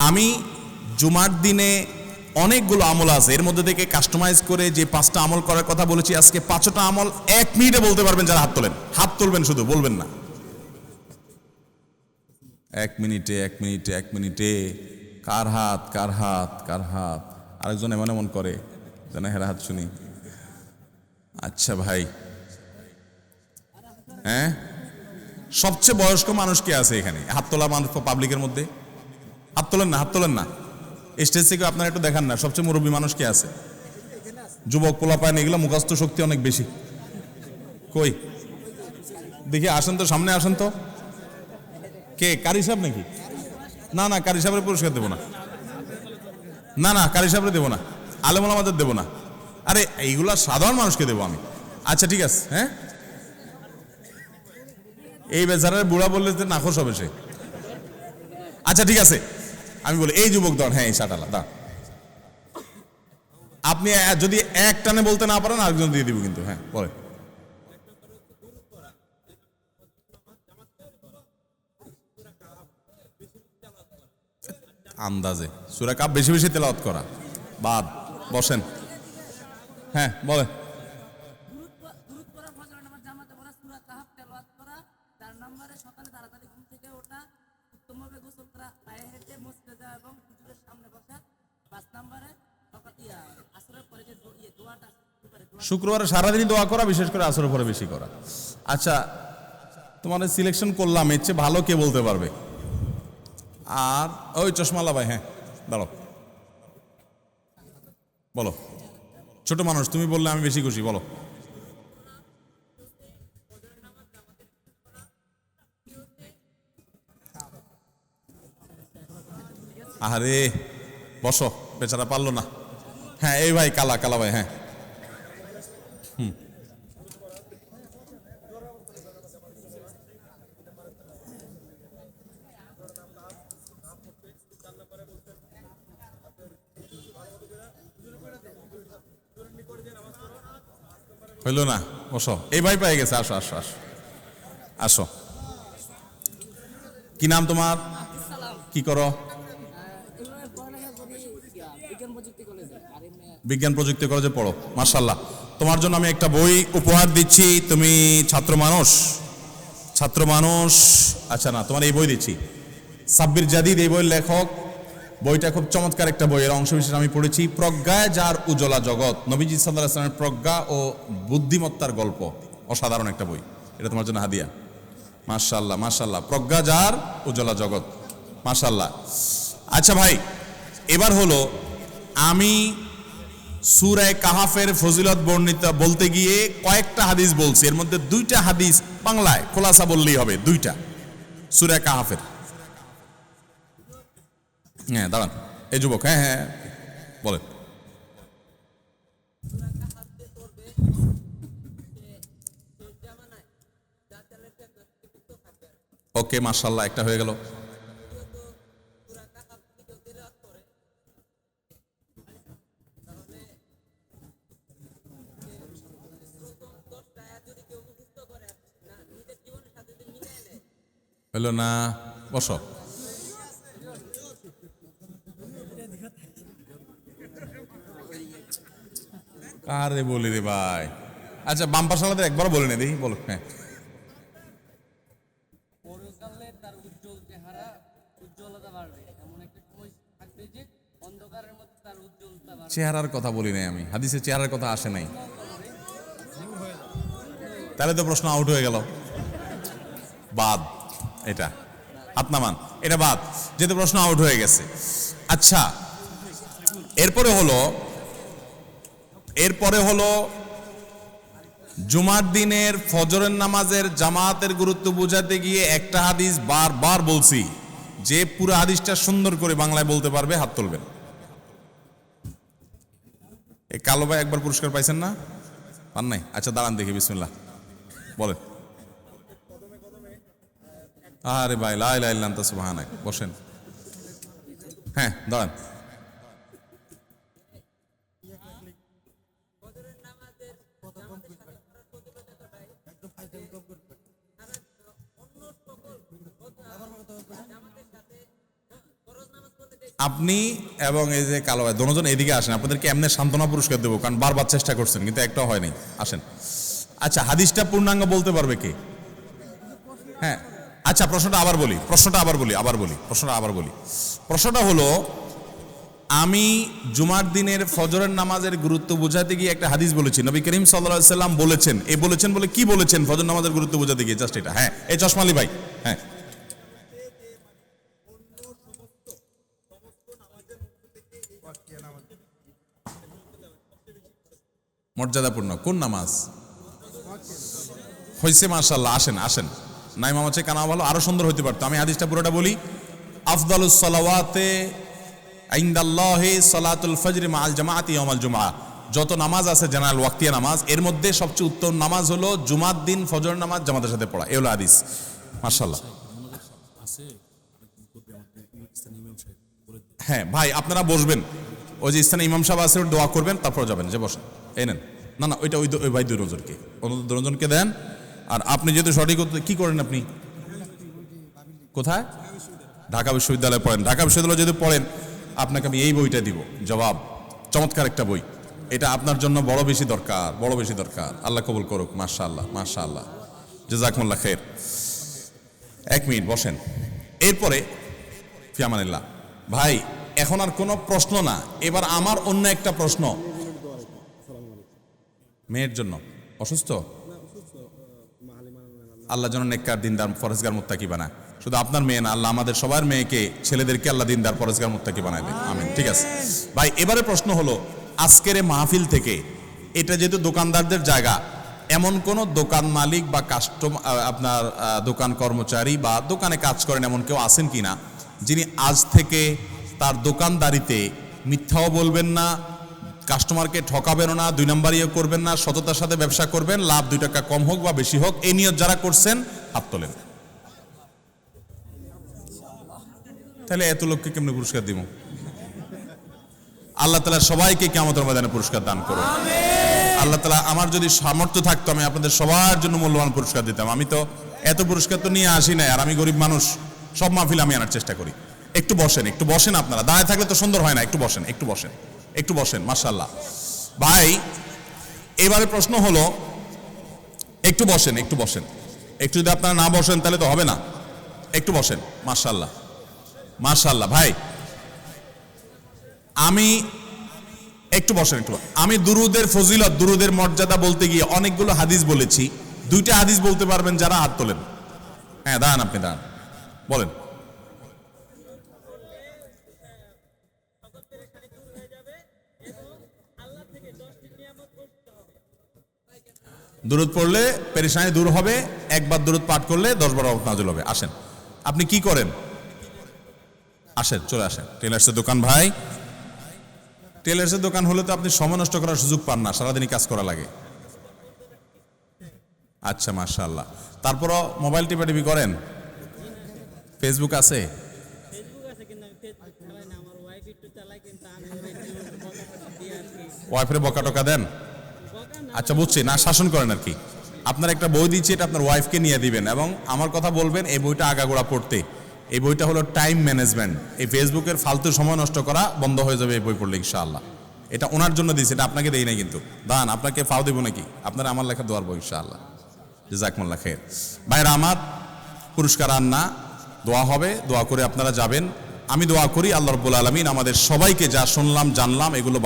আমি জুমার দিনে অনেকগুলো আমল আছে। এর মধ্যে থেকে কাস্টমাইজ করে যে পাঁচটা আমল করার কথা বলেছি, আজকে পাঁচটা আমল এক মিনিটে বলতে পারবেন যারা হাত তোলেন। হাত তুলবেন শুধু, বলবেন না। এক মিনিটে এক মিনিটে এক মিনিটে। কার হাত কার হাত কার হাত? আরেকজন এমন এমন করে, যেন হেরা হাত শুনি। আচ্ছা ভাই। হ্যাঁ? সবচেয়ে বয়স্ক মানুষ কে আছে এখানে? হাত তোলা মানুষ পাবলিকের মধ্যে? হাত তোলেন না, হাত তোলেন না। স্টেজ থেকে আপনারা একটু দেখান না, সবচেয়ে মুরব্বী মানুষ কে আছে? যুবক পোলা পায় না এগুলো মুখস্থ শক্তি অনেক বেশি। কই? দেখি, আসেন তো, সামনে আসেন তো। কে, কারি সাহেব নাকি? না না, কারি সাহেবের পুরস্কার দেবো না। না না, কারি সাহেবের দেবো না। আলেমুল আমাদের দেবো না। আরে, এইগুলা সাধারণ মানুষকে দেবো আমি। আচ্ছা ঠিক আছে হ্যাঁ? এই বেচারার বুড়া বললে নাখোশ হবে সে। আচ্ছা ঠিক আছে। আমি বলি, এই যুবক দল হ্যাঁ এই শাটালা দা আপনি যদি এক টানে বলতে না পারেন, আরেকজন দিয়ে দিব কিন্তু হ্যাঁ বলে আন্দাজে। সুরা কাপ বেশি বেশি তেলাওয়াত করা। বাদ, বসেন। হ্যাঁ বলে চার নম্বরে সকালে তাড়াতাড়ি ঘুম থেকে ওঠা গোসল করা, পায়ে হেঁটে মসজিদে যাওয়া এবং হুজুরের সামনে বসা, পাঁচ নম্বরে ইয়া শুক্রবারে সারাদিনই দোয়া করা, বিশেষ করে আসরের পরে বেশি করা। আচ্ছা তোমাদের সিলেকশন করলাম, এর চেয়ে ভালো কে বলতে পারবে? আর, ওই চশমালা ভাই হ্যাঁ দাঁড়াও। বলো। ছোট মানুষ, তুমি বললে আমি বেশি খুশি, বলো। আরে বসো বেচারা পারল না। হ্যাঁ এই ভাই কালা কালা ভাই হ্যাঁ। হইল না বসো। এই ভাই পেয়ে গেছে আসো আসো আসো। আসো। কি নাম তোমার? কি করো এভাবে পড়ালেখা করি ইয়া, বিজ্ঞান প্রযুক্তি কলেজে পড়ো মার্শাল্লাহ তোমার জন্য আমি একটা বই উপহার দিচ্ছি, তুমি ছাত্র মানুষ। ছাত্র মানুষ আচ্ছা না, তোমার এই বই দিচ্ছি। সাব্বির জাদিদ এই বইয়ের লেখক। বইটা খুব চমৎকার একটা বইয়ের অংশ বিশেষ আমি পড়েছি প্রজ্ঞায় যার উজ্জ্বলা জগৎ। নবীজি সাল্লাহ আসলামের প্রজ্ঞা ও বুদ্ধিমত্তার গল্প, অসাধারণ একটা বই। এটা তোমার জন্য হাদিয়া। মার্শাল্লাহ মার্শাল্লাহ প্রজ্ঞা যার উজ্জ্বলা জগৎ। মার্শাল্লাহ আচ্ছা ভাই, এবার হলো আমি সুরায় কাহাফের ফজিলত বর্ণিত বলতে গিয়ে কয়েকটা হাদিস বলছি। এর মধ্যে দুইটা হাদিস বাংলায় খোলাসা বললেই হবে, দুইটা। সুরায় কাহাফের। হ্যাঁ দাঁড়ান। এই যুবক হ্যাঁ হ্যাঁ বলেন। ওকে মার্শাল্লাহ একটা হয়ে গেল। হলো না বসো। কারে বলি রে ভাই? আচ্ছা বাম্পার সালাদের একবার বলে নে দেখি বলো। হ্যাঁ। তার উজ্জ্বল চেহারা উজ্জ্বলতা বাড়বে। এমন একটা সময় থাকবে যে অন্ধকারের মধ্যে তার উজ্জ্বলতা বাড়বে। চেহারার কথা বলি নাই আমি। হাদিসে চেহারার কথা আসে নাই। তাহলে তো প্রশ্ন আউট হয়ে গেল। বাদ। এটা। হাত নামান এটা বাদ। যেহেতু প্রশ্ন আউট হয়ে গেছে। আচ্ছা এরপরে হলো এরপরে হলো, জুমার দিনের ফজরের নামাজের জামাতের গুরুত্ব বোঝাতে গিয়ে একটা হাদিস বারবার বলছি। যে পুরো হাদিসটা সুন্দর করে বাংলায় বলতে পারবে, হাত তুলবেন। কালো ভাই একবার পুরস্কার পাইছেন না? পান নাই? আচ্ছা দাঁড়ান দেখি, বিসমিল্লাহ। বলেন। আরে ভাই লাই লাই লান্তা সুবহানাক, বসেন। হ্যাঁ দাঁড়ান। আপনি এবং এই যে কালো ভাই দুজন এদিকে আসেন, আপনাদেরকে এমনি সান্ত্বনা পুরস্কার দেবো, কারণ বারবার চেষ্টা করছেন, কিন্তু একটাও হয়নি আসেন। আচ্ছা হাদিসটা পূর্ণাঙ্গ বলতে পারবে কি? হ্যাঁ। আচ্ছা প্রশ্নটা আবার বলি, প্রশ্নটা আবার বলি আবার বলি, প্রশ্নটা আবার বলি। প্রশ্নটা হলো, আমি জুমার দিনের ফজরের নামাজের গুরুত্ব বোঝাতে গিয়ে একটা হাদিস বলেছি। নবী করিম সাল্লাহ সাল্লাম বলেছেন, এ বলেছেন বলে কি বলেছেন ফজর নামাজের গুরুত্ব বোঝাতে গিয়ে? জাস্ট এটা হ্যাঁ। এই চশমালি ভাই হ্যাঁ। মর্যাদাপূর্ণ, কোন নামাজ? হয়েছে মাশাল্লাহ আসেন আসেন। নাই মামা চেয়ে কানা ভালো, আরও সুন্দর হতে পারতো। আমি হাদিসটা পুরোটা বলি, আফদালুস সালাওয়াতে আইন্দাল্লাহে সালাতুল ফজর মাল জামাআতি ইয়াউমাল জুমআ। যত নামাজ আছে জেনারেল ওয়াক্তিয়া নামাজ, এর মধ্যে সবচেয়ে উত্তম নামাজ হলো জুমার দিন ফজর নামাজ জামাতের সাথে পড়া। এ হলো হাদিস। মাশাল্লাহ হ্যাঁ ভাই, আপনারা বসবেন। ওই যে স্থানে ইমাম সাহেব আছে দোয়া করবেন, তারপর যাবেন। যে বসেন। এই নেন। না না, ওইটা ওই ভাই দুজনকে দুজনকে দেন। আর আপনি যেহেতু সঠিক কি করেন আপনি? কোথায়? ঢাকা বিশ্ববিদ্যালয়ে পড়েন। ঢাকা বিশ্ববিদ্যালয়ে যদি পড়েন, আপনাকে আমি এই বইটা দিব। জবাব, চমৎকার একটা বই। এটা আপনার জন্য বড় বেশি দরকার, বড় বেশি দরকার। আল্লাহ কবুল করুক মাশা আল্লাহ মাশা আল্লাহ জেজাকমুল্লাহ খের এক মিনিট, বসেন। এরপরে, ফিয়ামানিল্লাহ। ভাই, এখন আর কোনো প্রশ্ন না। এবার আমার অন্য একটা প্রশ্ন। মেয়ের জন্য। অসুস্থ? আল্লাহ যেন নেককার দিনদার ফরেজগার মুত্তাকি বানায়। শুধু আপনার মেয়ে না, আল্লাহ আমাদের সবার মেয়েকে, ছেলেদেরকে আল্লাহ দিনদার ফরেজগার মুত্তাকি বানায় দেয়। আমিন, ঠিক আছে? ভাই, এবারে প্রশ্ন হলো, আজকের মাহফিল থেকে, এটা যেহেতু দোকানদারদের জায়গা, এমন কোন দোকান মালিক বা কাস্টম আপনার দোকান কর্মচারী বা দোকানে কাজ করেন এমন কেউ আছেন কিনা, যিনি আজ থেকে তার দোকানদারিতে মিথ্যাও বলবেন না কাস্টমারকে ঠকাবেন না, দুই নাম্বার ইয়ে করবেন না, সততার সাথে ব্যবসা করবেন, লাভ দুই টাকা কম হোক বা বেশি হোক, এই নিয়ত যারা করছেন, হাত তোলেন। তাহলে এত লোককে কেমনে পুরস্কার দিব? আল্লাহ তালা সবাইকে কেমতের ময়দানে পুরস্কার দান করো আল্লাহ তালা আমার যদি সামর্থ্য থাকতো, আমি আপনাদের সবার জন্য মূল্যবান পুরস্কার দিতাম। আমি তো এত পুরস্কার তো নিয়ে আসি না আর আমি গরিব মানুষ, সব মাহফিল আমি আনার চেষ্টা করি। একটু বসেন একটু বসেন আপনারা। দাঁড়ায় থাকলে তো সুন্দর হয় না, একটু বসেন একটু বসেন একটু বসেন মার্শাল্লাহ ভাই, এবারে প্রশ্ন হলো, একটু বসেন একটু বসেন। একটু যদি আপনারা না বসেন তাহলে তো হবে না। একটু বসেন মার্শাল্লাহ মার্শাল্লাহ ভাই, আমি, একটু বসেন, একটু আমি দুরুদের ফজিলত, দুরুদের মর্যাদা বলতে গিয়ে অনেকগুলো হাদিস বলেছি। দুইটা হাদিস বলতে পারবেন যারা হাত তোলেন। হ্যাঁ দাঁড়ান আপনি, দাঁড়ান। বলেন। দূরত পড়লে পেরেশানি দূর হবে একবার দূরত পাঠ করলে দশ বার রহমত নাজুল হবে। আসেন। আপনি কি করেন? আসেন চলে আসেন। টেলার্সের দোকান ভাই। টেলার্সের দোকান হলে তো আপনি সময় নষ্ট করার সুযোগ পান না সারাদিনই কাজ করা লাগে। আচ্ছা মাশাআল্লাহ। তারপরও মোবাইল টিপাটিপি করেন? ফেসবুক আছে? ওয়াইফের বকা টকা দেন? আচ্ছা বুঝছি। না, শাসন করেন আর কি। আপনার একটা বই দিচ্ছি, এটা আপনার ওয়াইফকে নিয়ে দিবেন এবং আমার কথা বলবেন, এই বইটা আগাগোড়া পড়তে। এই বইটা হলো টাইম ম্যানেজমেন্ট এই ফেসবুকের ফালতু সময় নষ্ট করা বন্ধ হয়ে যাবে এই বই পড়লে, ইনশাআল্লাহ। এটা ওনার জন্য দিয়েছি, এটা আপনাকে দেই নাই কিন্তু। দান, আপনাকে ফাও দেবো নাকি? আপনারা আমার লেখা দোয়ার বই, ইনশাআল্লাহ। জাকমুল্লাহ খের ভাইরা আমার পুরস্কার আর না। দোয়া হবে, দোয়া করে আপনারা যাবেন। আমি দোয়া করি আল্লাহ রব্বুল আলমিন আমাদের সবাইকে যা শুনলাম, জানলাম, এগুলো